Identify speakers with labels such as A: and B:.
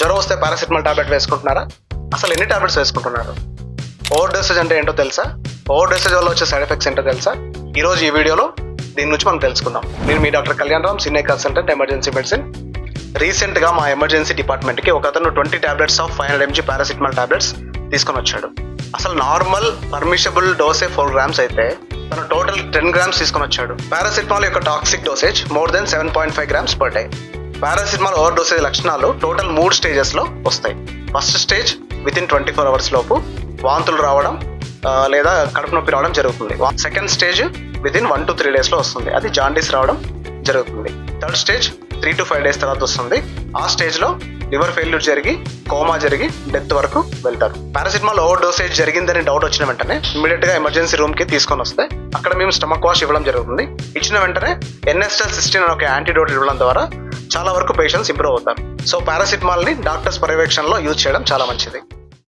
A: జ్వరం వస్తే paracetamol tablet వేసుకుంటున్నారా? అసలు ఎన్ని టాబ్లెట్స్ వేసుకుంటున్నారు? ఓవర్ డోసేజ్ అంటే ఏంటో తెలుసా? ఓవర్ డోసేజ్ వల్ల వచ్చే సైడ్ ఎఫెక్ట్స్ ఏంటో తెలుసా? ఈ రోజు ఈ వీడియోలో దీని నుంచి మనం తెలుసుకుందాం. నేను మీ doctor Kalyan Ram senior consultant emergency medicine రీసెంట్గా మా ఎమర్జెన్సీ డిపార్ట్మెంట్కి ఒక అతను twenty tablets of five hundred MG paracetamol tablets తీసుకొని వచ్చాడు. అసలు నార్మల్ పర్మిషబుల్ డోసే ఫోర్ గ్రామ్స్ అయితే తను టోటల్ టెన్ గ్రామ్స్ తీసుకొని వచ్చాడు. పారాసిటమాల్ యొక్క toxic dosage more than seven point five grams per day paracetamol over dosage లక్షణాలు టోటల్ మూడు స్టేజెస్లో వస్తాయి. First stage within twenty four hours లోపు వాంతులు రావడం లేదా కడుపు నొప్పి రావడం జరుగుతుంది. Second stage within one to three డేస్లో వస్తుంది. అది జాండీస్ రావడం జరుగుతుంది. Third stage three to five days తర్వాత వస్తుంది. ఆ స్టేజ్లో లివర్ ఫెయిల్యూర్ జరిగి కోమా జరిగి డెత్ వరకు వెళ్తారు. పారాసిటమాల్ ఓవర్ డోసేజ్ జరిగిందని డౌట్ వచ్చిన వెంటనే ఇమీడియట్గా ఎమర్జెన్సీ రూమ్కి తీసుకొని వస్తే అక్కడ మేము స్టమక్ వాష్ ఇవ్వడం జరుగుతుంది. ఇచ్చిన వెంటనే ఎన్ఎస్ఎల్ సిక్స్టీన్ అనే ఒక యాంటీడోట్ ఇవ్వడం ద్వారా చాలా వరకు పేషెంట్స్ ఇంప్రూవ్ అవుతారు. సో పారాసిటమాల్ని డాక్టర్స్ పర్యవేక్షణలో యూజ్ చేయడం చాలా మంచిది.